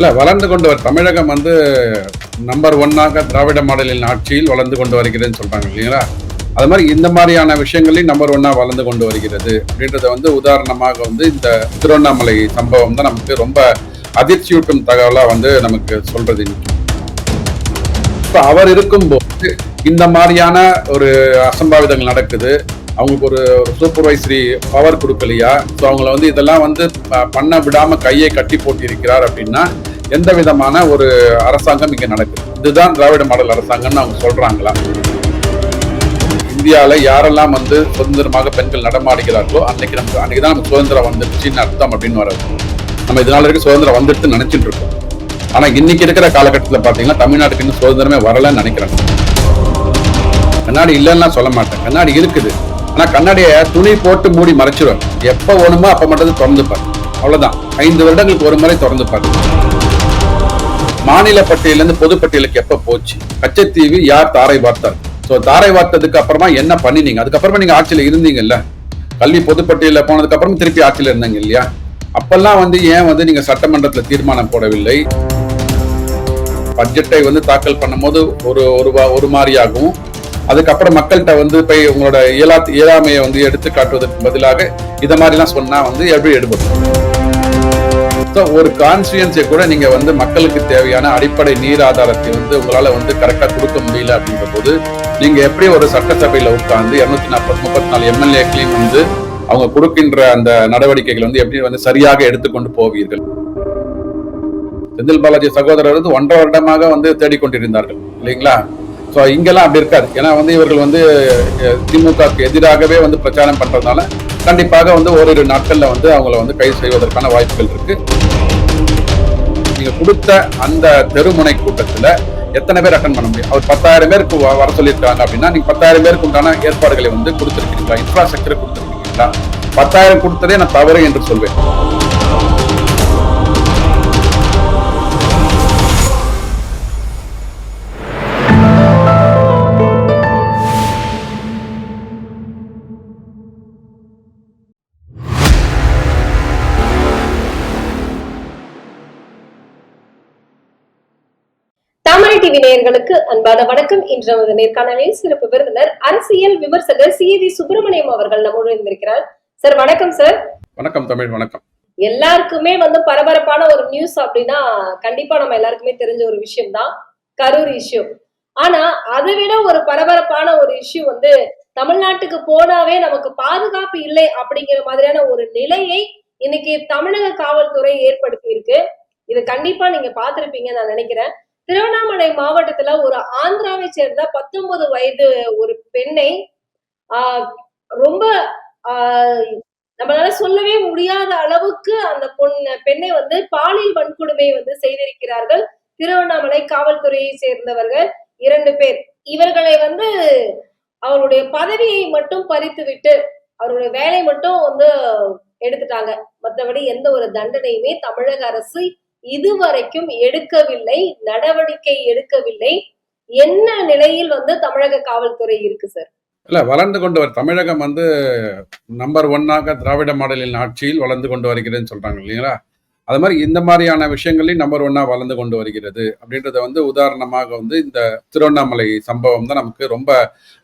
இல்லை வளர்ந்து கொண்டு வர தமிழகம் வந்து நம்பர் ஒன்னாக திராவிட மாடலின் ஆட்சியில் வளர்ந்து கொண்டு வருகிறதுன்னு சொல்கிறாங்க இல்லைங்களா? அது மாதிரி இந்த மாதிரியான விஷயங்களையும் நம்பர் ஒன்னாக வளர்ந்து கொண்டு வருகிறது. அப்படின்றத வந்து உதாரணமாக வந்து இந்த திருவண்ணாமலை சம்பவம் தான் நமக்கு ரொம்ப அதிர்ச்சியூட்டும் தகவலாக வந்து நமக்கு சொல்றது இப்போ அவர் இருக்கும்போது இந்த மாதிரியான ஒரு அசம்பாவிதங்கள் நடக்குது. அவங்களுக்கு ஒரு ஒரு சூப்பர்வைசரி பவர் கொடுக்கலையா? ஸோ அவங்கள வந்து இதெல்லாம் வந்து பண்ண விடாமல் கையை கட்டி போட்டிருக்கிறார் அப்படின்னா எந்த விதமான ஒரு அரசாங்கம் இங்கே நடக்குது. இதுதான் திராவிட மாடல் அரசாங்கம்னு அவங்க சொல்கிறாங்களா இந்தியாவில் யாரெல்லாம் வந்து சுதந்திரமாக பெண்கள் நடமாடுகிறார்களோ அன்னைக்கு நமக்கு அன்னைக்கு தான் நமக்கு சுதந்திரம் வந்துருச்சுன்னு அர்த்தம் அப்படின்னு வராது நம்ம இதனால வரைக்கும் சுதந்திரம் வந்துட்டு நினைச்சிட்டு இருக்கோம். ஆனால் இன்னைக்கு இருக்கிற காலகட்டத்தில் பார்த்தீங்கன்னா தமிழ்நாட்டுக்கு இன்னும் சுதந்திரமே வரலன்னு நினைக்கிறேன். கண்ணாடி இல்லைன்னா சொல்ல மாட்டேன். கண்ணாடி இருக்குது. ஆனா கண்ணாடியை துணி போட்டு மூடி மறைச்சிடும் எப்ப வேணுமோ அப்ப மட்டும் திறந்துப்பார் அவ்வளவுதான். ஐந்து வருடங்களுக்கு ஒரு முறை திறந்துப்பார் மாநில பட்டியலிருந்து பொது பட்டியலுக்கு எப்ப போச்சு? கச்சத்தீவு யார் தாரை வார்த்தார்? சோ தாரை பார்த்ததுக்கு அப்புறமா என்ன பண்ணினீங்க? அதுக்கப்புறமா நீங்க ஆட்சியில இருந்தீங்கல்ல? கல்வி பொதுப்பட்டியலில் போனதுக்கப்புறம் திருப்பி ஆட்சியில இருந்தாங்க இல்லையா? அப்பெல்லாம் வந்து ஏன் வந்து நீங்க சட்டமன்றத்துல தீர்மானம் போடவில்லை? பட்ஜெட்டை வந்து தாக்கல் பண்ணும்போது ஒரு ஒரு வா- ஒரு மாதிரியாகவும் அதுக்கப்புறம் மக்கள்கிட்ட வந்து போய் உங்களோட இயலா இயலாமையை வந்து எடுத்து காட்டுவதற்கு பதிலாக இத மாதிரிலாம் சொன்னா வந்து எப்படி எடுபடும்? ஸோ ஒரு கான்ஸ்டியன்ஸை கூட நீங்க வந்து மக்களுக்கு தேவையான அடிப்படை நீர் ஆதாரத்தை வந்து உங்களால வந்து கரெக்டா கொடுக்க முடியல அப்படின்ற போது நீங்க எப்படி ஒரு சட்டசபையில் உட்கார்ந்து இருநூத்தி நாற்பது முப்பத்தி நாலு எம்எல்ஏக்களையும் வந்து அவங்க கொடுக்கின்ற அந்த நடவடிக்கைகள் வந்து எப்படி வந்து சரியாக எடுத்துக்கொண்டு போவீர்கள்? செந்தில் பாலாஜி சகோதரர் வந்து ஒன்றரை வருடமாக வந்து தேடிக்கொண்டிருந்தார்கள் இல்லைங்களா? ஸோ இங்கெல்லாம் அப்படி இருக்காது. ஏன்னா வந்து இவர்கள் வந்து திமுகவுக்கு எதிராகவே வந்து பிரச்சாரம் பண்ணுறதுனால கண்டிப்பாக வந்து ஓரிரு நாட்களில் வந்து அவங்கள வந்து கைது செய்வதற்கான வாய்ப்புகள் இருக்கு. நீங்கள் கொடுத்த அந்த தெருமுனை கூட்டத்தில் எத்தனை பேர் அட்டன் பண்ண முடியும்? அவர் பத்தாயிரம் பேருக்கு வ- வர சொல்லியிருக்காங்க அப்படின்னா நீங்கள் பத்தாயிரம் பேருக்கு உண்டான ஏற்பாடுகளை வந்து கொடுத்துருக்கீங்களா இன்ஃப்ராஸ்ட்ரக்சரை கொடுத்துருக்கீங்களா பத்தாயிரம் கொடுத்ததே நான் தவறு என்று சொல்வேன். நேயர்களுக்கு அன்பான வணக்கம். இன்று நமது நேர்காணலில் சிறப்பு விருந்தினர் அரசியல் விமர்சகர் சி. வி. சுப்பிரமணியம் அவர்கள் நம்முடன் இருந்திருக்கிறார் சார் வணக்கம் சார். வணக்கம் தமிழ் வணக்கம். எல்லாருக்குமே வந்து பரபரப்பான ஒரு நியூஸ் அப்படின்னா கண்டிப்பா நம்ம எல்லாருக்குமே தெரிஞ்ச ஒரு விஷயம் தான் கரூர் இஷ்யூ ஆனா அதை விட ஒரு பரபரப்பான ஒரு இஷ்யூ வந்து தமிழ்நாட்டுக்கு போனாவே நமக்கு பாதுகாப்பு இல்லை அப்படிங்கிற மாதிரியான ஒரு நிலையை இன்னைக்கு தமிழக காவல்துறை ஏற்படுத்தி இருக்கு இது கண்டிப்பா நீங்க பார்த்திருப்பீங்க நான் நினைக்கிறேன். திருவண்ணாமலை மாவட்டத்துல ஒரு ஆந்திராவை சேர்ந்த பத்தொன்பது வயது ஒரு பெண்ணை ஆஹ் ரொம்ப ஆஹ் நம்மளால சொல்லவே முடியாத அளவுக்கு அந்த பொண்ணு பெண்ணை வந்து பாலியல் வன்கொடுமை வந்து செய்திருக்கிறார்கள். திருவண்ணாமலை காவல்துறையை சேர்ந்தவர்கள் இரண்டு பேர். இவர்களை வந்து அவருடைய பதவியை மட்டும் பறித்து விட்டு அவருடைய வேலை மட்டும் வந்து எடுத்துட்டாங்க. மற்றபடி எந்த ஒரு தண்டனையுமே தமிழக அரசு இதுவரைக்கும் எடுக்கவில்லை நடவடிக்கை எடுக்கவில்லை. என்ன நிலையில் வந்து தமிழக காவல்துறை இருக்கு சார் இல்ல வளர்ந்து கொண்டு வர தமிழகம் வந்து நம்பர் ஒன்னாக திராவிட மாடலின் ஆட்சியில் வளர்ந்து கொண்டு வருகிறதுன்னு சொல்றாங்க இல்லைங்களா? அது மாதிரி இந்த மாதிரியான விஷயங்களையும் நம்பர் ஒன்னா வளர்ந்து கொண்டு வருகிறது. அப்படின்றத வந்து உதாரணமாக வந்து இந்த திருவண்ணாமலை சம்பவம் தான் நமக்கு ரொம்ப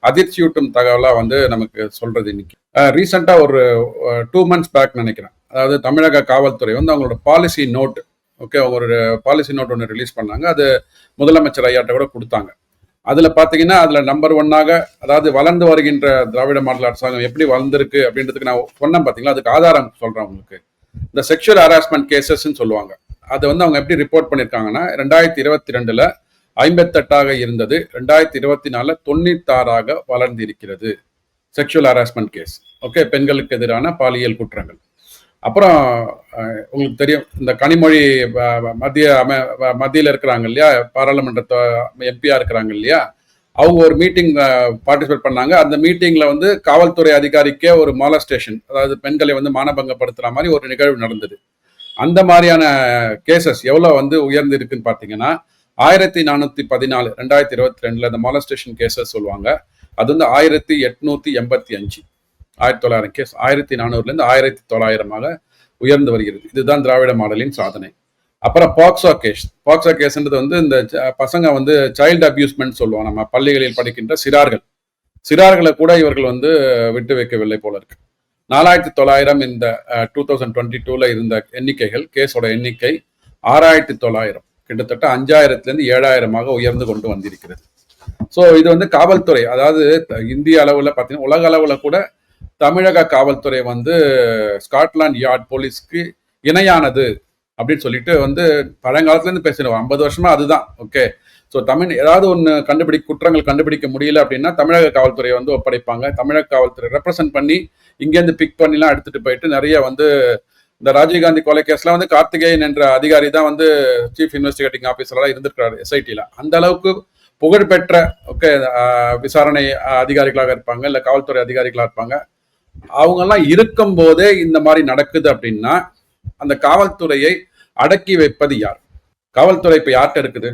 அதிர்ச்சியூட்டும் தகவலா வந்து நமக்கு சொல்றது இன்னைக்கு. ரீசெண்டா ஒரு டூ மந்த்ஸ் பேக் நினைக்கிறேன். அதாவது தமிழக காவல்துறை வந்து அவங்களோட பாலிசி நோட் ஓகே அவங்க ஒரு பாலிசி நோட் ஒன்று ரிலீஸ் பண்ணாங்க. அது முதலமைச்சர் ஐயாட்ட கூட கொடுத்தாங்க. அதில் பார்த்தீங்கன்னா அதில் நம்பர் ஒன்னாக அதாவது வளர்ந்து வருகின்ற திராவிட மாடல் அரசாங்கம் எப்படி வளர்ந்துருக்கு அப்படின்றதுக்கு நான் சொன்னேன் பார்த்தீங்களா அதுக்கு ஆதாரம் சொல்கிறேன் உங்களுக்கு. இந்த செக்ஷுவல் ஹராஸ்மெண்ட் கேசஸ்ன்னு சொல்லுவாங்க. அதை வந்து அவங்க எப்படி ரிப்போர்ட் பண்ணியிருக்காங்கன்னா ரெண்டாயிரத்தி இருபத்தி ரெண்டில் ஐம்பத்தெட்டாக இருந்தது ரெண்டாயிரத்தி இருபத்தி நாலில் தொண்ணூத்தாறாக வளர்ந்து இருக்கிறது செக்ஷுவல் ஹராஸ்மெண்ட் கேஸ் ஓகே பெண்களுக்கு எதிரான பாலியல் குற்றங்கள். அப்புறம் உங்களுக்கு தெரியும் இந்த கனிமொழி மத்திய அம அஹ், இருக்கிறாங்க இல்லையா? பாராளுமன்ற எம்பியா இருக்கிறாங்க இல்லையா? அவங்க ஒரு மீட்டிங் பார்ட்டிசிபேட் பண்ணாங்க. அந்த மீட்டிங்கில் வந்து காவல்துறை அதிகாரிக்கே ஒரு மாலஸ்டேஷன் அதாவது பெண்களை வந்து மானபங்கப்படுத்துகிற மாதிரி ஒரு நிகழ்வு நடந்தது. அந்த மாதிரியான கேசஸ் எவ்வளோ வந்து உயர்ந்து இருக்குன்னு பார்த்தீங்கன்னா ஆயிரத்தி நானூற்றி பதினாலு ரெண்டாயிரத்தி இருபத்தி ரெண்டில் இந்த மாலஸ்டேஷன் கேசஸ் சொல்லுவாங்க. அது வந்து ஆயிரத்தி எட்நூற்றி எண்பத்தி அஞ்சு. ஆயிரத்தி தொள்ளாயிரம் கேஸ் ஆயிரத்தி நானூறுல இருந்து ஆயிரத்தி தொள்ளாயிரமாக உயர்ந்து வருகிறது. இதுதான் திராவிட மாடலின் சாதனை. அப்புறம் பாக்ஸோ கேஸ் பாக்ஸோ கேஸ்ன்றது வந்து இந்த பசங்க வந்து சைல்டு அபியூஸ்மெண்ட் சொல்லுவோம் நம்ம பள்ளிகளில் படிக்கின்ற சிறார்கள். சிறார்களை கூட இவர்கள் வந்து விட்டு வைக்கவில்லை போல இருக்கு. நாலாயிரத்தி தொள்ளாயிரம் இந்த டூ தௌசண்ட் டுவெண்ட்டி டூவில் இருந்த எண்ணிக்கைகள் கேஸோட எண்ணிக்கை ஆறாயிரத்தி தொள்ளாயிரம். கிட்டத்தட்ட அஞ்சாயிரத்துலேருந்து ஏழாயிரமாக உயர்ந்து கொண்டு வந்திருக்கிறது. ஸோ இது வந்து காவல்துறை அதாவது இந்திய அளவில் பார்த்தீங்கன்னா உலக அளவில் கூட தமிழக காவல்துறை வந்து ஸ்காட்லாந்து யார்ட் போலீஸ்க்கு இணையானது அப்படின்னு சொல்லிட்டு வந்து பழங்காலத்துலேருந்து பேசிடுவோம். ஐம்பது வருஷமா அதுதான். ஓகே. ஸோ தமிழ் ஏதாவது ஒன்று கண்டுபிடி குற்றங்கள் கண்டுபிடிக்க முடியல அப்படின்னா தமிழக காவல்துறையை வந்து ஒப்படைப்பாங்க. தமிழக காவல்துறை ரெப்ரசன்ட் பண்ணி இங்கேருந்து பிக் பண்ணிலாம் எடுத்துட்டு போயிட்டு நிறைய வந்து இந்த ராஜீவ்காந்தி கொலை கேஸ்லாம் வந்து கார்த்திகேயன் என்ற அதிகாரி தான் வந்து சீஃப் இன்வெஸ்டிகேட்டிங் ஆஃபீஸராக இருந்திருக்கிறாரு எஸ்ஐடியில் அந்த அளவுக்கு புகழ்பெற்ற ஓகே விசாரணை அதிகாரிகளாக இருப்பாங்க இல்லை காவல்துறை அதிகாரிகளாக இருப்பாங்க. அவங்கெல்லாம் இருக்கும் போதே இந்த மாதிரி நடக்குது அப்படின்னா அந்த காவல்துறையை அடக்கி வைப்பது யார்? காவல்துறை இப்ப யார்கிட்ட இருக்குது?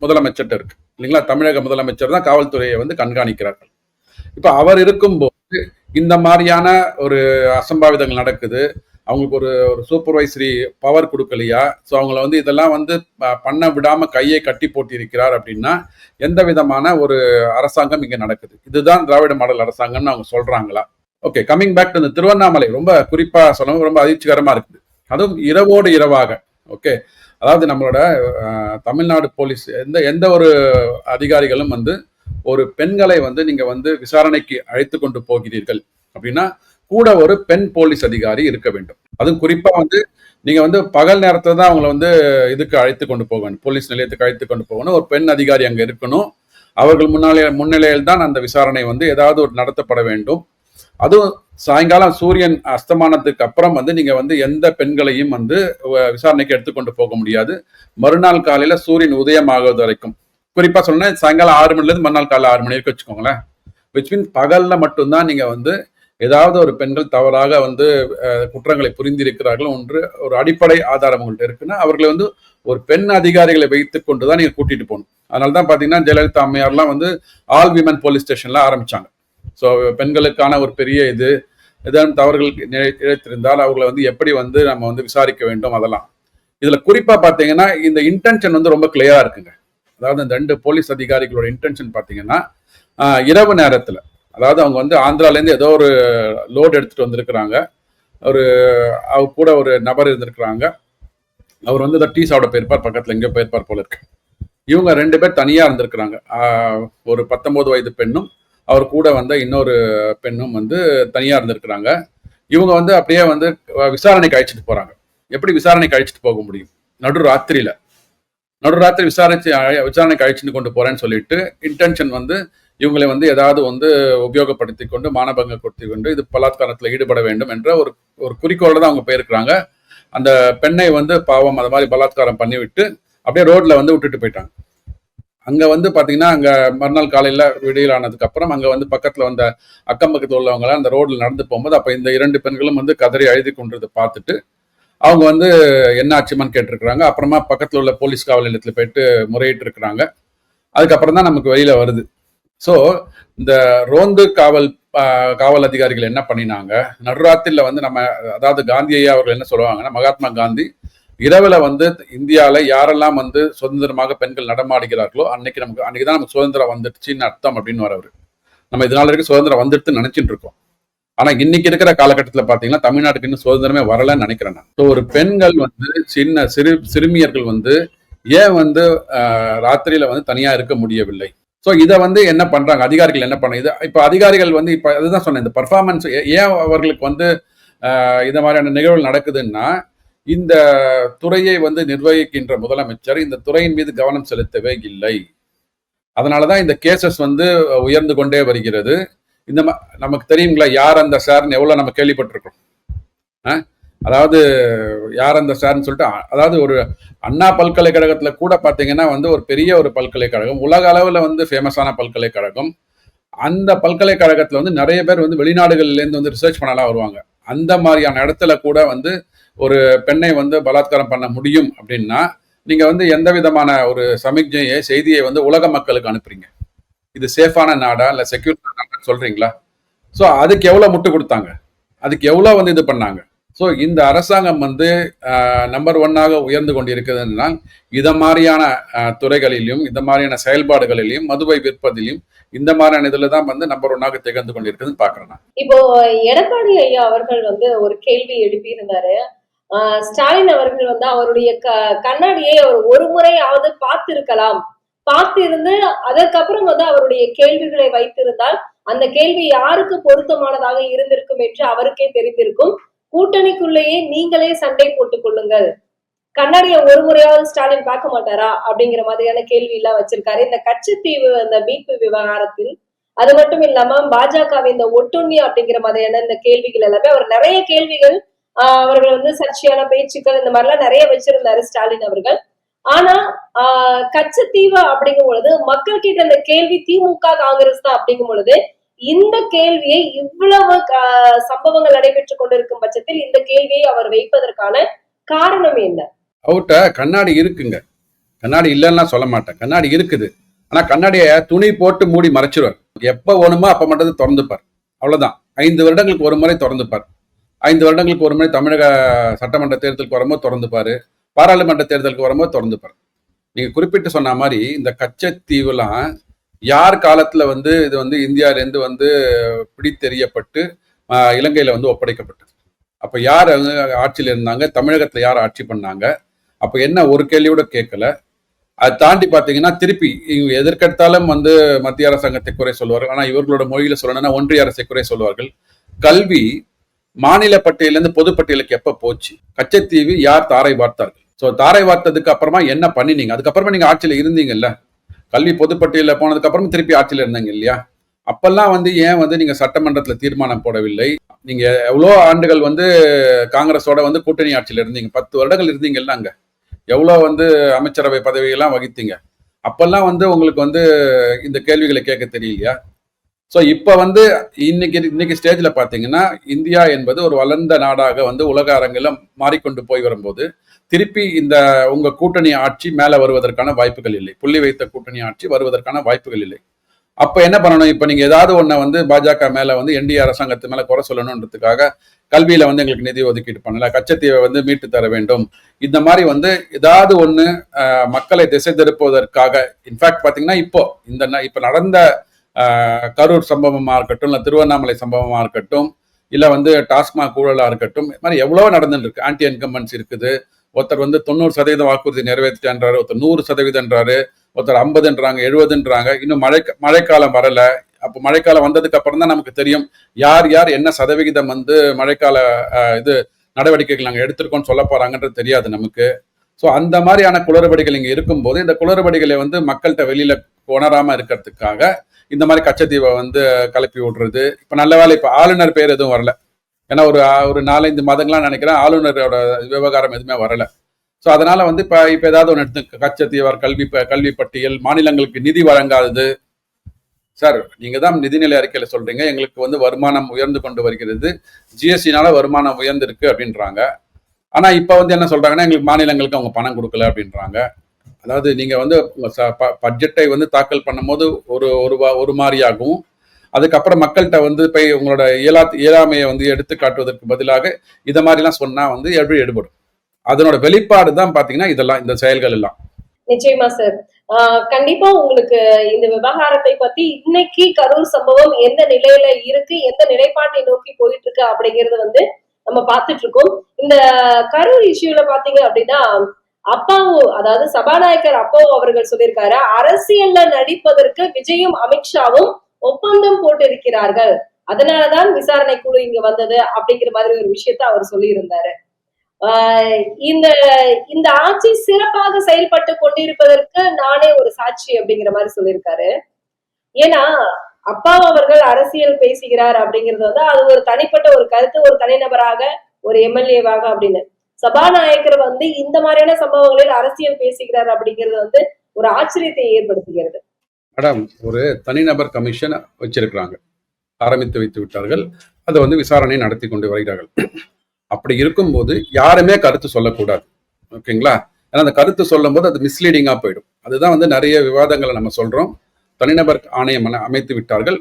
முதலமைச்சர்கிட்ட இருக்கு. இல்லைங்களா? தமிழக முதலமைச்சர் தான் காவல்துறையை வந்து கண்காணிக்கிறார்கள். இப்ப அவர் இருக்கும்போது இந்த மாதிரியான ஒரு அசம்பாவிதங்கள் நடக்குது. அவங்களுக்கு ஒரு ஒரு சூப்பர்வைசரி பவர் கொடுக்கலையா? ஸோ அவங்கள வந்து இதெல்லாம் வந்து ப- பண்ண விடாம கையை கட்டி போட்டிருக்கிறார் அப்படின்னா எந்த விதமான ஒரு அரசாங்கம் இங்க நடக்குது. இதுதான் திராவிட மாடல் அரசாங்கம்னு அவங்க சொல்றாங்களா? ஓகே கமிங் பேக் டு இந்த திருவண்ணாமலை ரொம்ப குறிப்பா சொல்லணும் ரொம்ப அதிர்ச்சிகரமா இருக்குது. அதுவும் இரவோடு இரவாக ஓகே அதாவது நம்மளோட தமிழ்நாடு போலீஸ் எந்த எந்த ஒரு அதிகாரிகளும் வந்து ஒரு பெண்களை வந்து நீங்க வந்து விசாரணைக்கு அழைத்து கொண்டு போகிறீர்கள் அப்படின்னா கூட ஒரு பெண் போலீஸ் அதிகாரி இருக்க வேண்டும். அதுவும் குறிப்பா வந்து நீங்க வந்து பகல் நேரத்துல தான் அவங்கள வந்து இதுக்கு அழைத்து கொண்டு போகணும் போலீஸ் நிலையத்துக்கு அழைத்து கொண்டு போகணும். ஒரு பெண் அதிகாரி அங்க இருக்கணும். அவர்கள் முன்னாலே முன்னிலையில் தான் அந்த விசாரணை வந்து ஏதாவது ஒரு நடத்தப்பட வேண்டும். அதுவும் சாயங்காலம் சூரியன் அஸ்தமானத்துக்கு அப்புறம் வந்து நீங்க வந்து எந்த பெண்களையும் வந்து விசாரணைக்கு எடுத்துக்கொண்டு போக முடியாது. மறுநாள் காலையில சூரியன் உதயமாகிறது வரைக்கும். குறிப்பா சொன்னா சாயங்காலம் ஆறு மணில இருந்து மறுநாள் காலையில் ஆறு மணி வரைக்கும் வச்சுக்கோங்களேன். விச் மீன் பகல்ல மட்டும்தான் நீங்க வந்து ஏதாவது ஒரு பெண்கள் தவறாக வந்து குற்றங்களை புரிந்திருக்கிறார்கள் ஒன்று ஒரு அடிப்படை ஆதாரம் உங்கள்கிட்ட இருக்குன்னா அவர்களை வந்து ஒரு பெண் அதிகாரிகளை வைத்துக் கொண்டு தான் நீங்க கூட்டிட்டு போகணும். அதனால தான் பாத்தீங்கன்னா ஜெயலலிதா அம்மையார்லாம் வந்து ஆல் விமன் போலீஸ் ஸ்டேஷன்ல ஆரம்பிச்சாங்க. ஸோ பெண்களுக்கான ஒரு பெரிய இது ஏதாவது தவறுகள் இழைத்திருந்தால் அவர்களை வந்து எப்படி வந்து நம்ம வந்து விசாரிக்க வேண்டும் அதெல்லாம். இதில் குறிப்பாக பார்த்தீங்கன்னா இந்த இன்டென்ஷன் வந்து ரொம்ப கிளியராக இருக்குங்க. அதாவது இந்த ரெண்டு போலீஸ் அதிகாரிகளோட இன்டென்ஷன் பார்த்தீங்கன்னா இரவு நேரத்தில் அதாவது அவங்க வந்து ஆந்திரால இருந்து ஏதோ ஒரு லோடு எடுத்துகிட்டு வந்திருக்கிறாங்க. ஒரு அவர் கூட ஒரு நபர் இருந்திருக்கிறாங்க. அவர் வந்து இந்த டீ சாப்பிட போயிருப்பார் பக்கத்துல எங்கேயோ போயிருப்பார் போல இருக்கு. இவங்க ரெண்டு பேர் தனியா இருந்திருக்கிறாங்க. ஒரு பத்தொம்போது வயது பெண்ணும் அவர் கூட வந்த இன்னொரு பெண்ணும் வந்து தனியா இருந்திருக்கிறாங்க. இவங்க வந்து அப்படியே வந்து விசாரணைக்கு அழைச்சிட்டு போறாங்க. எப்படி விசாரணைக்கு அழைச்சிட்டு போக முடியும்? நடு ராத்திரியில. நடு ராத்திரி விசாரிச்சு விசாரணைக்கு அழைச்சிட்டு கொண்டு போறேன்னு சொல்லிட்டு இன்டென்ஷன் வந்து இவங்களை வந்து ஏதாவது வந்து உபயோகப்படுத்தி கொண்டு மானபங்கப்படுத்தி கொண்டு இது பலாத்காரத்தில் ஈடுபட வேண்டும் என்ற ஒரு ஒரு குறிக்கோளோட தான் அவங்க போயிருக்கிறாங்க. அந்த பெண்ணை வந்து பாவம் அது மாதிரி பலாத்காரம் பண்ணிவிட்டு அப்படியே ரோட்ல வந்து விட்டுட்டு போயிட்டாங்க. அங்க வந்து பாத்தீங்கன்னா அங்க மறுநாள் காலையில விடியலானதுக்கு அப்புறம் அங்க வந்து பக்கத்துல வந்த அக்கம் பக்கத்துல உள்ளவங்க எல்லாம் அந்த ரோட்ல நடந்து போகும்போது அப்ப இந்த இரண்டு பெண்களும் வந்து கதறி அழுதி கொண்டதை பார்த்துட்டு அவங்க வந்து என்ன ஆச்சுமான்னு கேட்டிருக்கிறாங்க. அப்புறமா பக்கத்துல உள்ள போலீஸ் காவல் நிலையத்துல போயிட்டு முறையிட்டு இருக்கிறாங்க. அதுக்கப்புறம் தான் நமக்கு வெளியில வருது. ஸோ இந்த ரோந்து காவல் காவல் அதிகாரிகள் என்ன பண்ணினாங்க? நடுராத்திரில வந்து நம்ம அதாவது காந்தி ஐயா அவர்கள் என்ன சொல்லுவாங்கன்னா மகாத்மா காந்தி இரவுல வந்து இந்தியாவில் யாரெல்லாம் வந்து சுதந்திரமாக பெண்கள் நடமாடுகிறார்களோ அன்னைக்கு நமக்கு அன்னைக்கு தான் நமக்கு சுதந்திரம் வந்துடுச்சுன்னு அர்த்தம் அப்படின்னு வரவர் நம்ம இதனால வரைக்கும் சுதந்திரம் வந்துடுன்னு நினைச்சிட்டு இருக்கோம். ஆனா இன்னைக்கு இருக்கிற காலகட்டத்தில் பார்த்தீங்கன்னா தமிழ்நாட்டுக்கு இன்னும் சுதந்திரமே வரலன்னு நினைக்கிறேன் நான். ஸோ ஒரு பெண்கள் வந்து சின்ன சிறு சிறுமியர்கள் வந்து ஏன் வந்து ராத்திரியில வந்து தனியா இருக்க முடியவில்லை? ஸோ இதை வந்து என்ன பண்றாங்க? அதிகாரிகள் என்ன பண்ண இது இப்போ அதிகாரிகள் வந்து இப்போ அதுதான் சொன்னேன் இந்த பர்ஃபார்மன்ஸ் ஏன் அவர்களுக்கு வந்து இந்த மாதிரியான நிகழ்வுகள் நடக்குதுன்னா இந்த துறையை வந்து நிர்வகிக்கின்ற முதலமைச்சர் இந்த துறையின் மீது கவனம் செலுத்தவே இல்லை. அதனாலதான் இந்த கேசஸ் வந்து உயர்ந்து கொண்டே வருகிறது. இந்த நமக்கு தெரியுங்களா யார் அந்த சார்னு எவ்வளவு நம்ம கேள்விப்பட்டிருக்கோம் ஆ? அதாவது யார் அந்த சார்னு சொல்லிட்டு அதாவது ஒரு அண்ணா பல்கலைக்கழகத்துல கூட பாத்தீங்கன்னா வந்து ஒரு பெரிய ஒரு பல்கலைக்கழகம் உலக அளவுல வந்து ஃபேமஸான பல்கலைக்கழகம். அந்த பல்கலைக்கழகத்துல வந்து நிறைய பேர் வந்து வெளிநாடுகள்ல இருந்து வந்து ரிசர்ச் பண்ணலாம் வருவாங்க. அந்த மாதிரியான இடத்துல கூட வந்து ஒரு பெண்ணை வந்து பலாத்காரம் பண்ண முடியும் அப்படின்னா நீங்க வந்து எந்த விதமான ஒரு சமிக்ஞையை செய்தியை வந்து உலக மக்களுக்கு அனுப்புறீங்க? இது சேஃபான நாடா இல்ல செக்யூர் நாடான்னு சொல்றீங்களா? ஸோ அதுக்கு எவ்வளோ முட்டு கொடுத்தாங்க? அதுக்கு எவ்வளோ வந்து இது பண்ணாங்க? ஸோ இந்த அரசாங்கம் வந்து நம்பர் ஒன்னாக உயர்ந்து கொண்டிருக்கிறதுனா இத மாதிரியான துறைகளிலும் இந்த மாதிரியான செயல்பாடுகளிலும் மதுவை விற்பதிலும் இந்த மாதிரியான இதுல தான் வந்து நம்பர் ஒன்னாக திகழ்ந்து கொண்டிருக்குதுன்னு பாக்குறேன் இப்போ எடப்பாடி ஐயா அவர்கள் வந்து ஒரு கேள்வி எழுப்பியிருந்தாரு. ஸ்டாலின் அவர்கள் வந்து அவருடைய க கண்ணாடியை அவர் ஒரு முறையாவது பார்த்திருக்கலாம். பார்த்திருந்து அதற்கப்புறம் வந்து அவருடைய கேள்விகளை வைத்திருந்தால் அந்த கேள்வி யாருக்கு பொருத்தமானதாக இருந்திருக்கும் என்று அவருக்கே தெரிந்திருக்கும். கூட்டணிக்குள்ளேயே நீங்களே சண்டை போட்டுக் கொள்ளுங்கள். கண்ணாடியை ஒரு முறையாவது ஸ்டாலின் பார்க்க மாட்டாரா? அப்படிங்கிற மாதிரியான கேள்வி எல்லாம் வச்சிருக்காரு. இந்த கச்சத்தீவு அந்த மீட்பு விவகாரத்தில் அது மட்டும் இல்லாம பாஜகவின் இந்த ஒட்டுண்ணி அப்படிங்கிற மாதிரியான இந்த கேள்விகள் எல்லாமே அவர் நிறைய கேள்விகள் அவர்கள் வந்து சர்ச்சையான பேச்சுக்கள் இந்த மாதிரிலாம் நிறைய வச்சிருந்தாரு ஸ்டாலின் அவர்கள். ஆனா ஆஹ் கச்சத்தீவு அப்படிங்கும் பொழுது மக்கள் கிட்ட இந்த கேள்வி திமுக காங்கிரஸ் தான் அப்படிங்கும் பொழுது இந்த கேள்வியை இவ்வளவு ஆஹ் சம்பவங்கள் நடைபெற்றுக் கொண்டிருக்கும் பட்சத்தில் இந்த கேள்வியை அவர் வைப்பதற்கான காரணம் என்ன? அவர்கிட்ட கண்ணாடி இருக்குங்க. கண்ணாடி இல்லைன்னா சொல்ல மாட்டேன். கண்ணாடி இருக்குது. ஆனா கண்ணாடியை துணி போட்டு மூடி மறைச்சிருவார். எப்ப வேணுமோ அப்ப மட்டும் திறந்துப்பார். அவ்வளவுதான். ஐந்து வருடங்களுக்கு ஒரு முறை திறந்துப்பார். ஐந்து வருடங்களுக்கு ஒரு முறை தமிழக சட்டமன்ற தேர்தலுக்கு வரும்போது திறந்துப்பாரு பாராளுமன்ற தேர்தலுக்கு வரும்போது திறந்துப்பார் நீங்கள் குறிப்பிட்டு சொன்ன மாதிரி இந்த கச்சத்தீவுலாம் யார் காலத்தில் வந்து இது வந்து இந்தியாவிலேருந்து வந்து பிடித்தெறியப்பட்டு இலங்கையில் வந்து ஒப்படைக்கப்பட்டது? அப்போ யார் ஆட்சியில் இருந்தாங்க? தமிழகத்தில் யார் ஆட்சி பண்ணாங்க? அப்போ என்ன ஒரு கேள்வியோட கேட்கல. அதை தாண்டி பார்த்தீங்கன்னா திருப்பி இவங்க எதற்கெடுத்தாலும் வந்து மத்திய அரசாங்கத்தை குறை சொல்வார்கள். ஆனால் இவர்களோட மொழியில் சொல்லணும்னா ஒன்றிய அரசை குறை சொல்வார்கள். கல்வி மாநில பட்டியலேருந்து பொது பட்டியலுக்கு எப்ப போச்சு? கச்சத்தீவு யார் தாரை வார்த்தார்கள்? ஸோ தாரை வார்த்ததுக்கு அப்புறமா என்ன பண்ணினீங்க? அதுக்கப்புறமா நீங்கள் ஆட்சியில் இருந்தீங்கல்ல? கல்வி பொதுப்பட்டியலில் போனதுக்கப்புறம் திருப்பி ஆட்சியில் இருந்தாங்க இல்லையா? அப்பெல்லாம் வந்து ஏன் வந்து நீங்கள் சட்டமன்றத்தில் தீர்மானம் போடவில்லை? நீங்கள் எவ்வளோ ஆண்டுகள் வந்து காங்கிரஸோட வந்து கூட்டணி ஆட்சியில் இருந்தீங்க? பத்து வருடங்கள் இருந்தீங்கல்ல அங்கே. எவ்வளோ வந்து அமைச்சரவை பதவியெல்லாம் வகித்தீங்க? அப்பெல்லாம் வந்து உங்களுக்கு வந்து இந்த கேள்விகளை கேட்க தெரியலையா? ஸோ இப்போ வந்து இன்னைக்கு இன்னைக்கு ஸ்டேஜில் பார்த்தீங்கன்னா இந்தியா என்பது ஒரு வளர்ந்த நாடாக வந்து உலக அரங்கில் மாறிக்கொண்டு போய் வரும்போது திருப்பி இந்த உங்கள் கூட்டணி ஆட்சி மேலே வருவதற்கான வாய்ப்புகள் இல்லை. புள்ளி வைத்த கூட்டணி ஆட்சி வருவதற்கான வாய்ப்புகள் இல்லை. அப்போ என்ன பண்ணணும்? இப்போ நீங்கள் ஏதாவது ஒன்றை வந்து பாஜக மேலே வந்து என்டிஏ அரசாங்கத்து மேலே குறை சொல்லணுன்றதுக்காக கல்வியில் வந்து எங்களுக்கு நிதி ஒதுக்கீடு பண்ணல கச்சத்தீவை வந்து மீட்டு தர வேண்டும். இந்த மாதிரி வந்து ஏதாவது ஒன்று மக்களை திசை திருப்புவதற்காக இன்ஃபேக்ட் பார்த்தீங்கன்னா இப்போ இந்த இப்போ நடந்த கரூர் சம்பவமாக இருக்கட்டும் இல்லை திருவண்ணாமலை சம்பவமாக இருக்கட்டும் இல்லை வந்து டாஸ்மாக் ஊழலாக இருக்கட்டும் இது மாதிரி எவ்வளோ நடந்துருக்கு ஆன்டி இன்கம்பன்ஸ் இருக்குது. ஒருத்தர் வந்து தொண்ணூறு சதவீதம் வாக்குறுதி நிறைவேற்றின்றாரு ஒருத்தர் நூறு சதவீதம்ன்றாரு ஒருத்தர் ஐம்பதுன்றாங்க எழுபதுன்றாங்க. இன்னும் மழை மழைக்காலம் வரலை. அப்போ மழைக்காலம் வந்ததுக்கு அப்புறம் தான் நமக்கு தெரியும் யார் யார் என்ன சதவிகிதம் வந்து மழைக்கால இது நடவடிக்கைகள் நாங்கள் எடுத்திருக்கோம்னு சொல்ல போறாங்கன்றது தெரியாது நமக்கு. ஸோ அந்த மாதிரியான குளறுபடிகள் இங்கே இருக்கும்போது இந்த குளறுபடிகளை வந்து மக்கள்கிட்ட வெளியில உணராம இருக்கிறதுக்காக இந்த மாதிரி கச்சத்தீவை வந்து கலப்பி விடுறது. இப்போ நல்ல வேலை இப்போ ஆளுநர் பேர் எதுவும் வரல. ஏன்னா ஒரு ஒரு நாலஞ்சு மதங்கள்லாம் நினைக்கிறேன் ஆளுநரோட விவகாரம் எதுவுமே வரல. ஸோ அதனால வந்து இப்போ இப்போ ஏதாவது ஒன்று எடுத்து கச்சத்தீவர் கல்வி ப- கல்வி பட்டியல் மாநிலங்களுக்கு நிதி வழங்காதது. சார் நீங்கள் தான் நிதிநிலை அறிக்கையில் சொல்கிறீங்க எங்களுக்கு வந்து வருமானம் உயர்ந்து கொண்டு வருகிறது. ஜிஎஸ்டினால வருமானம் உயர்ந்திருக்கு அப்படின்றாங்க. ஆனால் இப்போ வந்து என்ன சொல்கிறாங்கன்னா எங்களுக்கு மாநிலங்களுக்கு அவங்க பணம் கொடுக்கல அப்படின்றாங்க. அதாவது நீங்க வந்து பட்ஜெட்டை வந்து தாக்கல் பண்ணும்போது ஒரு ஒரு ஒரு மாதிரியாகவும் அதுக்கப்புறம் மக்கள்கிட்ட வந்து போய் உங்களோட இயலா இயலாமையை வந்து எடுத்து காட்டுவதற்கு பதிலாக இதை மாதிரிலாம் சொன்னா வந்து எப்படி எடுபடும்? அதனோட வெளிப்பாடு தான் பாத்தீங்கன்னா இதெல்லாம் இந்த செயல்கள் எல்லாம். நிச்சயமா சார் ஆஹ் கண்டிப்பா உங்களுக்கு இந்த விவகாரத்தை பத்தி இன்னைக்கு கரூர் சம்பவம் எந்த நிலையில இருக்கு எந்த நிலைப்பாட்டை நோக்கி போயிட்டு இருக்கு அப்படிங்கறது வந்து நம்ம பார்த்துட்டு இருக்கோம். இந்த கரூர் இஷ்யூல பாத்தீங்க அப்படின்னா அப்பாவு அதாவது சபாநாயகர் அப்பாவு அவர்கள் சொல்லியிருக்காரு அரசியல்ல நடிப்பதற்கு விஜயும் அமித்ஷாவும் ஒப்பந்தம் போட்டிருக்கிறார்கள். அதனாலதான் விசாரணை குழு இங்க வந்தது அப்படிங்கிற மாதிரி ஒரு விஷயத்த அவர் சொல்லியிருந்தாரு. ஆஹ் இந்த இந்த ஆட்சி சிறப்பாக செயல்பட்டு கொண்டிருப்பதற்கு நானே ஒரு சாட்சி அப்படிங்கிற மாதிரி சொல்லியிருக்காரு. ஏன்னா அப்பா அவர்கள் அரசியல் பேசுகிறார் அப்படிங்கிறது வந்து அது ஒரு தனிப்பட்ட ஒரு கருத்து ஒரு தனிநபராக ஒரு எம்எல்ஏவாக அப்படின்னு. சபாநாயகர் வந்து இந்த மாதிரியான சம்பவங்களில் அரசியல் பேசுகிறார் அப்படிங்கிறது வந்து ஒரு ஆச்சரியத்தை ஏற்படுத்துகிறது. மேடம் ஒரு தனிநபர் கமிஷன் வச்சிருக்கிறாங்க. ஆரம்பித்து வைத்து விட்டார்கள். அதை வந்து விசாரணை நடத்தி கொண்டு வருகிறார்கள். அப்படி இருக்கும்போது யாருமே கருத்து சொல்லக்கூடாது. ஓகேங்களா? ஏன்னா அந்த கருத்து சொல்லும் போது அது மிஸ்லீடிங்காக போயிடும். அதுதான் வந்து நிறைய விவாதங்களை நம்ம சொல்றோம். தனிநபர் ஆணையம் அமைத்து விட்டார்கள்.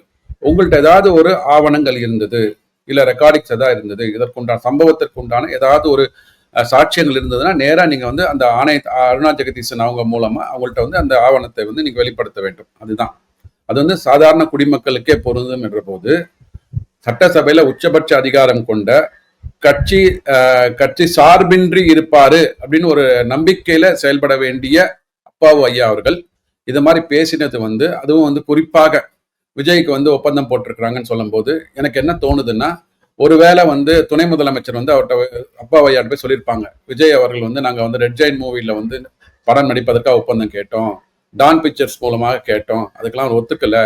உங்கள்கிட்ட ஏதாவது ஒரு ஆவணங்கள் இருந்தது இல்லை ரெக்கார்டிங்ஸ் எதாவது இருந்தது இதற்குண்டான சம்பவத்திற்குண்டான ஏதாவது ஒரு சாட்சியங்கள் இருந்ததுன்னா நேராக நீங்கள் வந்து அந்த ஆணைய அருணா ஜெகதீசன் அவங்க மூலமாக அவங்கள்ட்ட வந்து அந்த ஆவணத்தை வந்து நீங்கள் வெளிப்படுத்த வேண்டும். அதுதான். அது வந்து சாதாரண குடிமக்களுக்கே பொருந்தும் என்ற போது சட்டசபையில் உச்சபட்ச அதிகாரம் கொண்ட கட்சி கட்சி சார்பின்றி இருப்பாரு அப்படின்னு ஒரு நம்பிக்கையில செயல்பட வேண்டிய அப்பாவு ஐயா அவர்கள் இது மாதிரி பேசினது வந்து அதுவும் வந்து குறிப்பாக விஜய்க்கு வந்து ஒப்பந்தம் போட்டிருக்கிறாங்கன்னு சொல்லும்போது எனக்கு என்ன தோணுதுன்னா ஒருவேளை வந்து துணை முதலமைச்சர் வந்து அவர்கிட்ட அப்பா ஐயாட்ட போய் சொல்லியிருப்பாங்க. விஜய் அவர்கள் வந்து நாங்கள் வந்து ரெட் ஜெயின் மூவியில் வந்து படம் நடிப்பதற்காக ஒப்பந்தம் கேட்டோம். டான் பிக்சர்ஸ் மூலமாக கேட்டோம். அதுக்கெல்லாம் அவர் ஒத்துக்கல.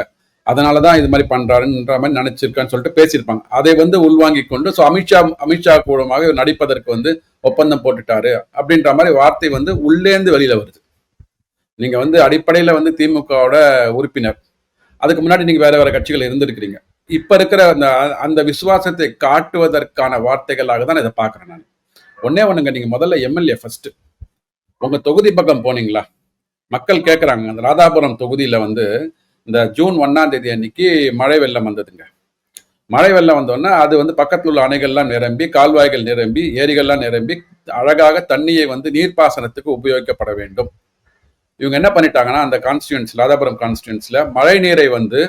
அதனால தான் இது மாதிரி பண்ணுறாருன்ற மாதிரி நினச்சிருக்கான்னு சொல்லிட்டு பேசியிருப்பாங்க. அதை வந்து உள்வாங்கி கொண்டு ஸோ அமித்ஷா அமித்ஷா மூலமாக நடிப்பதற்கு வந்து ஒப்பந்தம் போட்டுட்டாரு. அப்படின்ற மாதிரி வார்த்தை வந்து உள்ளேந்து வெளியில் வருது. நீங்கள் வந்து அடிப்படையில் வந்து திமுகவோட உறுப்பினர். அதுக்கு முன்னாடி நீங்கள் வேற வேற கட்சிகள் இருந்திருக்கிறீங்க. இப்ப இருக்கிற அந்த அந்த விசுவாசத்தை காட்டுவதற்கான வார்த்தைகளாக தான் இதை பாக்குறேன் நான். ஒன்னே ஒண்ணுங்க நீங்க முதல்ல எம்எல்ஏ ஃபர்ஸ்ட் உங்க தொகுதி பக்கம் போனீங்களா? மக்கள் கேட்கறாங்க அந்த ராதாபுரம் தொகுதியில வந்து இந்த ஜூன் ஒன்னாம் தேதி அன்னைக்கு மழை வெள்ளம் வந்ததுங்க. மழை வெள்ளம் வந்தோடனே அது வந்து பக்கத்தில் உள்ள அணைகள்லாம் நிரம்பி கால்வாய்கள் நிரம்பி ஏரிகள்லாம் நிரம்பி அழகாக தண்ணியை வந்து நீர்ப்பாசனத்துக்கு உபயோகிக்கப்பட வேண்டும். இவங்க என்ன பண்ணிட்டாங்கன்னா அந்த கான்ஸ்டியூன்ஸ் ராதாபுரம் கான்ஸ்டியூன்ஸ்ல மழை நீரை வந்து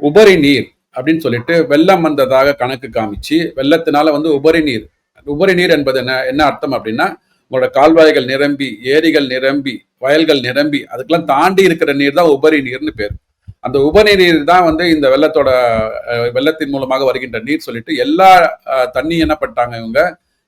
உபரி நீர் அப்படின்னு சொல்லிட்டு வெள்ளம் வந்ததாக கணக்கு காமிச்சு வெள்ளத்தினால வந்து உபரி நீர். உபரி நீர் என்பது என்ன என்ன அர்த்தம் அப்படின்னா உங்களோட கால்வாய்கள் நிரம்பி ஏரிகள் நிரம்பி வயல்கள் நிரம்பி அதுக்கெல்லாம் தாண்டி இருக்கிற நீர் தான் உபரி நீர்னு பேர். அந்த உபரி நீர் தான் வந்து இந்த வெள்ளத்தோட அஹ், வெள்ளத்தின் மூலமாக வருகின்ற நீர் சொல்லிட்டு எல்லா தண்ணி என்ன பண்ணிட்டாங்க இவங்க?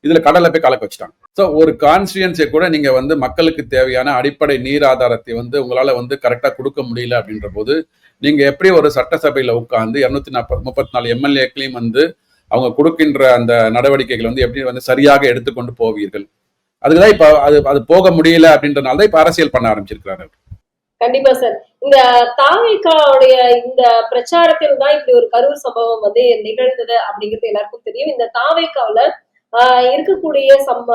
இதுல கடலை போய் கலக்க வச்சுட்டாங்க. ஸோ ஒரு கான்ஸ்டியன்ஸை கூட நீங்க வந்து மக்களுக்கு தேவையான அடிப்படை நீர் ஆதாரத்தை வந்து உங்களால வந்து கரெக்டா கொடுக்க முடியல அப்படின்ற போது நீங்க எப்படி ஒரு சட்டசபையில உட்கார்ந்து இருநூத்தி நாற்பது முப்பத்தி நாலு எம்எல்ஏக்களையும் வந்து அவங்க கொடுக்கின்ற அந்த நடவடிக்கைகள் வந்து எப்படி வந்து சரியாக எடுத்துக்கொண்டு போவீர்கள்? அதுக்குதான் இப்ப அது அது போக முடியல அப்படின்றனால தான் இப்ப அரசியல் பண்ண ஆரம்பிச்சிருக்கிறாரு கண்டிப்பா சார். இந்த தாவிகாவுடைய இந்த பிரச்சாரத்தில் தான் இப்படி ஒரு கரூர் சம்பவம் வந்து நிகழ்ந்தது அப்படிங்கிறது எல்லாருக்கும் தெரியும். இந்த தாவிகாவில ஆஹ் இருக்கக்கூடிய சம்ப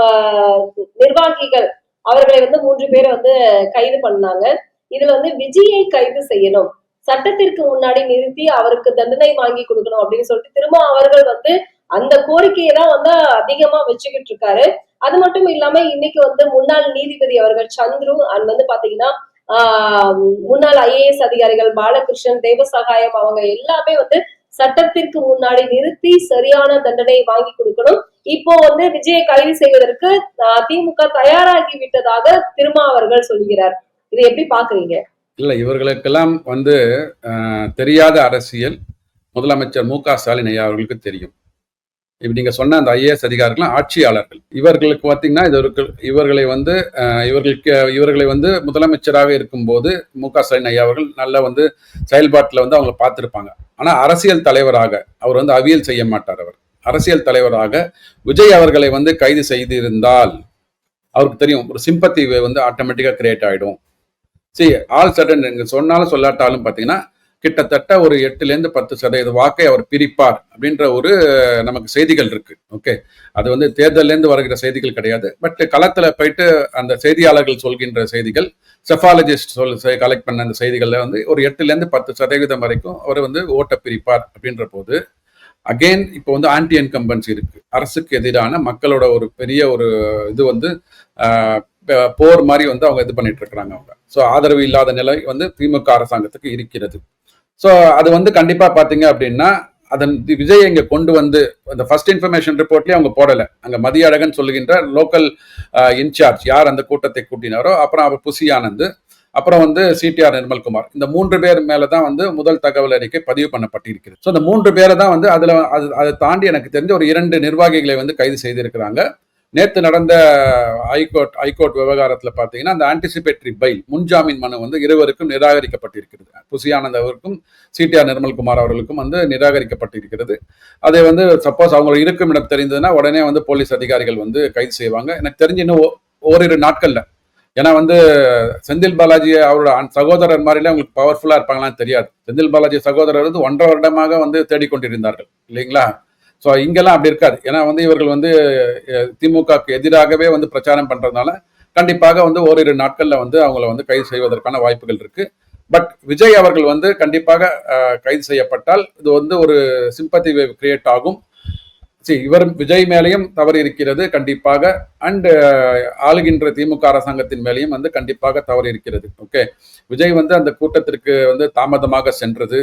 நிர்வாகிகள் அவர்களை வந்து மூன்று பேரை வந்து கைது பண்ணாங்க. இதுல வந்து விஜயை கைது செய்யணும். சட்டத்திற்கு முன்னாடி நிறுத்தி அவருக்கு தண்டனை வாங்கி கொடுக்கணும் அப்படின்னு சொல்லிட்டு திரும்ப அவர்கள் வந்து அந்த கோரிக்கையை தான் வந்து அதிகமா வச்சுக்கிட்டு இருக்காரு. அது மட்டும் இல்லாம இன்னைக்கு வந்து முன்னாள் நீதிபதி அவர்கள் சந்துரு அண்ட் வந்து பாத்தீங்கன்னா ஆஹ் முன்னாள் ஐஏஎஸ் அதிகாரிகள் பாலகிருஷ்ணன் தேவசகாயம் அவங்க எல்லாமே வந்து சட்டத்திற்கு முன்னாடி நிறுத்தி சரியான தண்டனை வாங்கி கொடுக்கணும். இப்போ வந்து விஜயை கைது செய்வதற்கு திமுக தயாராகி விட்டதாக திருமாவர்கள் சொல்கிறார். இதை எப்படி பாக்குறீங்க? இல்லை இவர்களுக்கெல்லாம் வந்து தெரியாத அரசியல் முதலமைச்சர் மு க ஸ்டாலின் ஐயா அவர்களுக்கு தெரியும். இப்போ நீங்கள் சொன்ன அந்த ஐஏஎஸ் அதிகாரிகள் ஆட்சியாளர்கள். இவர்களுக்கு பார்த்தீங்கன்னா இதற்கு இவர்களை வந்து இவர்களுக்கு இவர்களை வந்து முதலமைச்சராக இருக்கும்போது மு க ஸ்டாலின் ஐயா அவர்கள் நல்ல வந்து செயல்பாட்டில் வந்து அவங்களை பார்த்துருப்பாங்க ஆனால் அரசியல் தலைவராக அவர் வந்து அவியல் செய்ய மாட்டார் அவர். அரசியல் தலைவராக விஜய் அவர்களை வந்து கைது செய்திருந்தால் அவருக்கு தெரியும் ஒரு சிம்பத்தி வந்து ஆட்டோமேட்டிக்காக கிரியேட் ஆகிடும் சி ஆல் சடன் நீங்கள் சொன்னாலும் சொல்லாட்டாலும் பார்த்தீங்கன்னா கிட்டத்தட்ட ஒரு எட்டுலேருந்து பத்து சதவீத வாக்கை அவர் பிரிப்பார் அப்படின்ற ஒரு நமக்கு செய்திகள் இருக்கு. ஓகே அது வந்து தேர்தலேருந்து வருகிற செய்திகள் கிடையாது. பட் களத்தில் போயிட்டு அந்த செய்தியாளர்கள் சொல்கின்ற செய்திகள் செஃபாலஜிஸ்ட் சொல் கலெக்ட் பண்ண அந்த செய்திகளில் வந்து ஒரு எட்டுலேருந்து பத்து சதவீதம் வரைக்கும் அவர் வந்து ஓட்டை பிரிப்பார் அப்படின்ற போது அகெயின் இப்போ வந்து ஆன்டி என்கம்பன்சி இருக்கு. அரசுக்கு எதிரான மக்களோட ஒரு பெரிய ஒரு இது வந்து போர் மாதிரி வந்து அவங்க இது பண்ணிட்டு இருக்கிறாங்க அவங்க. ஸோ ஆதரவு இல்லாத நிலை வந்து திமுக அரசாங்கத்துக்கு இருக்கிறது. ஸோ அது வந்து கண்டிப்பாக பார்த்தீங்க அப்படின்னா அதன் விஜய் இங்கே கொண்டு வந்து அந்த ஃபர்ஸ்ட் இன்ஃபர்மேஷன் ரிப்போர்ட்லேயே அவங்க போடலை. அங்கே மதிய அழகன் சொல்லுகின்ற லோக்கல் இன்சார்ஜ் யார் அந்த கூட்டத்தை கூட்டினாரோ அப்புறம் அவர் புசி ஆனந்த் அப்புறம் வந்து சிடிஆர் நிர்மல்குமார். இந்த மூன்று பேர் மேலே தான் வந்து முதல் தகவல் அறிக்கை பதிவு பண்ணப்பட்டிருக்கிறது. ஸோ இந்த மூன்று பேரை தான் வந்து அதில் அது அதை தாண்டி எனக்கு தெரிஞ்ச ஒரு இரண்டு நிர்வாகிகளை வந்து கைது செய்திருக்கிறாங்க. நேற்று நடந்த ஹைகோர்ட் ஹைகோர்ட் விவகாரத்தில் பார்த்தீங்கன்னா அந்த ஆன்டிசிபேட்டரி பைல் முன்ஜாமீன் மனு வந்து இருவருக்கும் நிராகரிக்கப்பட்டிருக்கிறது. புசியானந்த் அவருக்கும் சிடிஆர் நிர்மல்குமார் அவர்களுக்கும் வந்து நிராகரிக்கப்பட்டிருக்கிறது. அதை வந்து சப்போஸ் அவங்க இருக்கும் இடம் தெரிந்ததுன்னா உடனே வந்து போலீஸ் அதிகாரிகள் வந்து கைது செய்வாங்க. எனக்கு தெரிஞ்சு இன்னும் ஓ- ஓரிரு நாட்களில். ஏன்னா வந்து செந்தில் பாலாஜி அவரோட சகோதரர் மாதிரிலாம் அவங்களுக்கு பவர்ஃபுல்லாக இருப்பாங்களான்னு தெரியாது. செந்தில் பாலாஜி சகோதரர் வந்து ஒன்றரை வருடமாக வந்து தேடிக்கொண்டிருந்தார்கள். இல்லைங்களா? ஸோ இங்கெல்லாம் அப்படி இருக்காது. ஏன்னா வந்து இவர்கள் வந்து திமுகவுக்கு எதிராகவே வந்து பிரச்சாரம் பண்ணுறதுனால கண்டிப்பாக வந்து ஓரிரு நாட்களில் வந்து அவங்கள வந்து கைது செய்வதற்கான வாய்ப்புகள் இருக்குது பட் விஜய் அவர்கள் வந்து கண்டிப்பாக கைது செய்யப்பட்டால் இது வந்து ஒரு சிம்பத்தி வேவ் கிரியேட் ஆகும். சரி இவர் விஜய் மேலேயும் தவறு இருக்கிறது கண்டிப்பாக. அண்டு ஆளுகின்ற திமுக அரசாங்கத்தின் மேலேயும் வந்து கண்டிப்பாக தவறு இருக்கிறது. ஓகே விஜய் வந்து அந்த கூட்டத்திற்கு வந்து தாமதமாக சென்றது.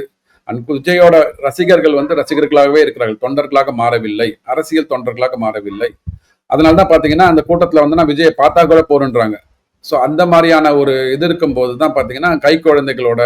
அன்பு விஜயோட ரசிகர்கள் வந்து ரசிகர்களாகவே இருக்கிறார்கள். தொண்டர்களாக மாறவில்லை. அரசியல் தொண்டர்களாக மாறவில்லை. அதனால தான் பார்த்தீங்கன்னா அந்த கூட்டத்தில் வந்து நான் விஜயை பார்த்தா கூட போறேன்றாங்க ஸோ அந்த மாதிரியான ஒரு இது இருக்கும்போது தான் பார்த்தீங்கன்னா கை குழந்தைகளோட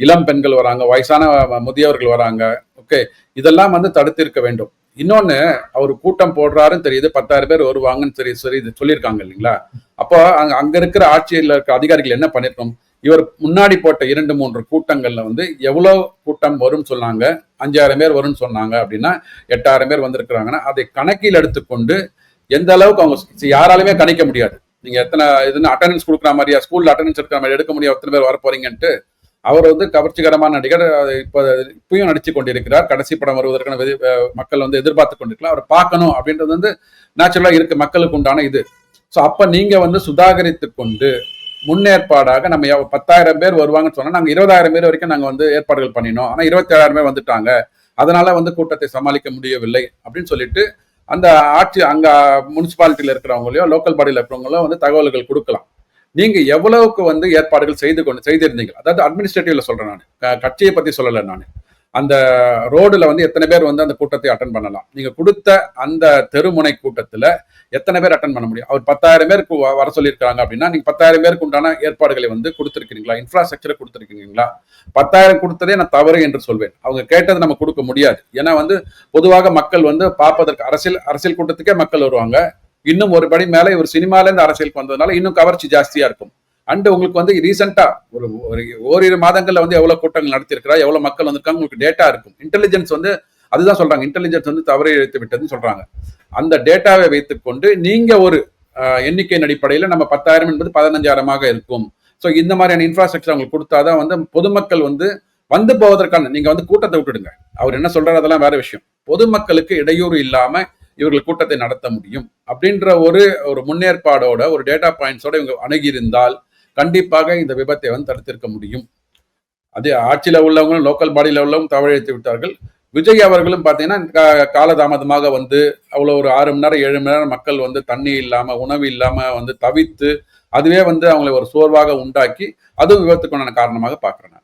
இளம் பெண்கள் வராங்க வயசான முதியவர்கள் வராங்க. ஓகே இதெல்லாம் வந்து தடுத்திருக்க வேண்டும். இன்னொன்னு அவர் கூட்டம் போடுறாருன்னு தெரியுது பத்தாயிரம் பேர் வருவாங்கன்னு சரி சரி இது சொல்லியிருக்காங்க இல்லைங்களா? அப்போ அங்க அங்க இருக்கிற ஆட்சியில் இருக்க அதிகாரிகள் என்ன பண்ணிருக்கோம் இவர் முன்னாடி போட்ட இரண்டு மூன்று கூட்டங்கள்ல வந்து எவ்வளோ கூட்டம் வரும்னு சொன்னாங்க அஞ்சாயிரம் பேர் வரும்னு சொன்னாங்க அப்படின்னா எட்டாயிரம் பேர் வந்திருக்கிறாங்கன்னா அதை கணக்கில் எடுத்துக்கொண்டு எந்த அளவுக்கு அவங்க யாராலுமே கணிக்க முடியாது. நீங்க எத்தனை இதுன்னு அட்டண்டன்ஸ் கொடுக்குற மாதிரியா ஸ்கூல்ல அட்டண்டன்ஸ் எடுக்கிற மாதிரி எடுக்க முடியாது எத்தனை பேர் வர போறீங்கன்ட்டு அவர் வந்து கவர்ச்சிகரமான நடிகர். இப்போ இப்பயும் நடிச்சு கொண்டிருக்கிறார். கடைசி படம் வருவதற்கான மக்கள் வந்து எதிர்பார்த்து கொண்டிருக்கலாம். அவர் பார்க்கணும் அப்படின்றது வந்து நேச்சுரலாக இருக்கு. மக்களுக்கு உண்டான இது. ஸோ அப்போ நீங்கள் வந்து சுதாகரித்து கொண்டு முன்னேற்பாடாக நம்ம பத்தாயிரம் பேர் வருவாங்கன்னு சொன்னால் நாங்கள் இருபதாயிரம் பேர் வரைக்கும் நாங்கள் வந்து ஏற்பாடுகள் பண்ணினோம். ஆனால் இருபத்தேழாயிரம் பேர் வந்துட்டாங்க. அதனால வந்து கூட்டத்தை சமாளிக்க முடியவில்லை அப்படின்னு சொல்லிட்டு அந்த ஆட்சி அங்கே முனிசிபாலிட்டியில் இருக்கிறவங்களையோ லோக்கல் பாடியில் இருக்கிறவங்களோ வந்து தகவல்கள் கொடுக்கலாம். நீங்க எவ்வளவுக்கு வந்து ஏற்பாடுகள் செய்து கொண்டு செய்திருந்தீங்க? அதாவது அட்மினிஸ்ட்ரேட்டிவ்ல சொல்றேன் நான். கட்சியை பத்தி சொல்லலை நான். அந்த ரோடுல வந்து எத்தனை பேர் வந்து அந்த கூட்டத்தை அட்டன் பண்ணலாம்? நீங்க கொடுத்த அந்த தெருமுனை கூட்டத்துல எத்தனை பேர் அட்டன் பண்ண முடியும்? அவர் பத்தாயிரம் பேருக்கு வ- வர சொல்லியிருக்காங்க அப்படின்னா நீங்க பத்தாயிரம் பேருக்கு உண்டான ஏற்பாடுகளை வந்து கொடுத்துருக்கீங்களா இன்ஃப்ராஸ்ட்ரக்சரை கொடுத்துருக்கீங்களா பத்தாயிரம் கொடுத்ததே நான் தவறு என்று சொல்வேன். அவங்க கேட்டதை நம்ம கொடுக்க முடியாது. ஏன்னா வந்து பொதுவாக மக்கள் வந்து பார்ப்பதற்கு அரசியல் அரசியல் கூட்டத்துக்கே மக்கள் வருவாங்க. இன்னும் ஒரு படி மேலே இவர் சினிமாலேருந்து அரசியலுக்கு வந்ததுனால இன்னும் கவர்ச்சி ஜாஸ்தியாக இருக்கும். அண்ட் உங்களுக்கு வந்து ரீசெண்டாக ஒரு ஒரு ஓரிரு மாதங்களில் வந்து எவ்வளோ கூட்டங்கள் நடத்திருக்கிறா எவ்வளோ மக்கள் வந்திருக்காங்க உங்களுக்கு டேட்டா இருக்கும். இன்டெலிஜென்ஸ் வந்து அதுதான் சொல்கிறாங்க இன்டெலிஜென்ஸ் வந்து தவறை இழைத்து விட்டதுன்னு சொல்கிறாங்க அந்த டேட்டாவை வைத்துக்கொண்டு நீங்கள் ஒரு எண்ணிக்கையின் அடிப்படையில் நம்ம பத்தாயிரம் என்பது பதினஞ்சாயிரமாக இருக்கும். ஸோ இந்த மாதிரியான இன்ஃப்ராஸ்ட்ரக்சர் அவங்களுக்கு கொடுத்தாதான் வந்து பொதுமக்கள் வந்து வந்து போவதற்கான நீங்கள் வந்து கூட்டத்தை விட்டுடுங்க. அவர் என்ன சொல்கிறார் அதெல்லாம் வேற விஷயம். பொதுமக்களுக்கு இடையூறு இல்லாமல் இவர்கள் கூட்டத்தை நடத்த முடியும் அப்படின்ற ஒரு ஒரு முன்னேற்பாடோட ஒரு டேட்டா பாயிண்ட்ஸோட இவங்க அணுகியிருந்தால் கண்டிப்பாக இந்த விபத்தை வந்து தடுத்திருக்க முடியும். அது ஆட்சியில் உள்ளவங்களும் லோக்கல் பாடியில் உள்ளவங்க தவழித்து விட்டார்கள். விஜய் அவர்களும் பார்த்தீங்கன்னா காலதாமதமாக வந்து அவ்வளோ ஒரு ஆறு மணி நேரம் ஏழு மணி நேரம் மக்கள் வந்து தண்ணி இல்லாமல் உணவு இல்லாமல் வந்து தவித்து அதுவே வந்து அவங்களை ஒரு சோர்வாக உண்டாக்கி அதுவும் விபத்துக்குண்டான காரணமாக பார்க்குறேன்